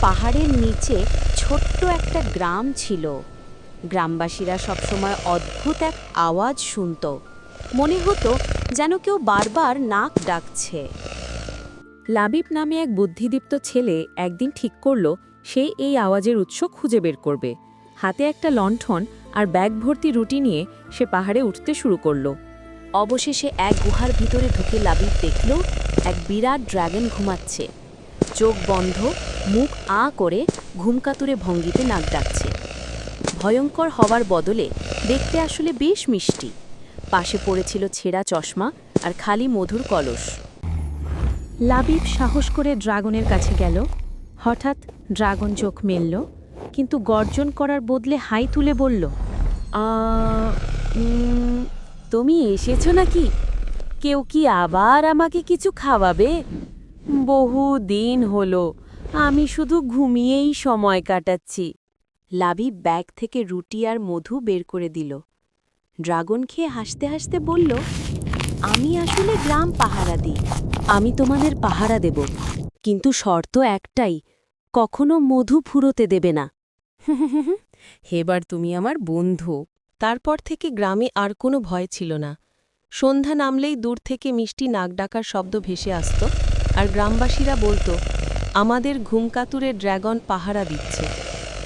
পাহাড়ের নিচে ছোট্ট একটা গ্রাম ছিল। গ্রামবাসীরা সবসময় অদ্ভুত এক আওয়াজ শুনত। মনে হতো যেন কেউ বারবার নাক ডাকছে। লাবিব নামে এক বুদ্ধিদীপ্ত ছেলে একদিন ঠিক করল, সে এই আওয়াজের উৎস খুঁজে বের করবে। হাতে একটা লণ্ঠন আর ব্যাগ ভর্তি রুটি নিয়ে সে পাহাড়ে উঠতে শুরু করল। অবশেষে এক গুহার ভিতরে ঢুকে লাবিব দেখল, এক বিরাট ড্রাগন ঘুমাচ্ছে। চোখ বন্ধ, মুখ আ করে ঘুমকাতুরে ভঙ্গিতে নাক ডাকছে। ভয়ঙ্কর হওয়ার বদলে দেখতে আসলে বেশ মিষ্টি। পাশে পড়েছিল ছেঁড়া চশমা আর খালি মধুর কলস। লাবিব সাহস করে ড্রাগনের কাছে গেল। হঠাৎ ড্রাগন চোখ মেলল, কিন্তু গর্জন করার বদলে হাই তুলে বলল তুমি এসেছ নাকি? কেউ কি আবার আমাকে কিছু খাওয়াবে? বহু দিন হলো, আমি শুধু ঘুমিয়েই সময় কাটাচ্ছি। লাভি ব্যাগ থেকে রুটি আর মধু বের করে দিল। ড্রাগন খেয়ে হাসতে হাসতে বলল, আমি আসলে গ্রাম পাহারা দিই, আমি তোমাদের পাহারা দেব। কিন্তু শর্ত একটাই, কখনো মধু ফুরোতে দেবে না। হেবার তুমি আমার বন্ধু। তারপর থেকে গ্রামে আর কোনো ভয় ছিল না। সন্ধ্যা নামলেই দূর থেকে মিষ্টি নাক ডাকার শব্দ ভেসে আসত। আর গ্রামবাসীরা বলতো আমাদের ঘুমকাতুরে ড্রাগন পাহারা দিচ্ছে।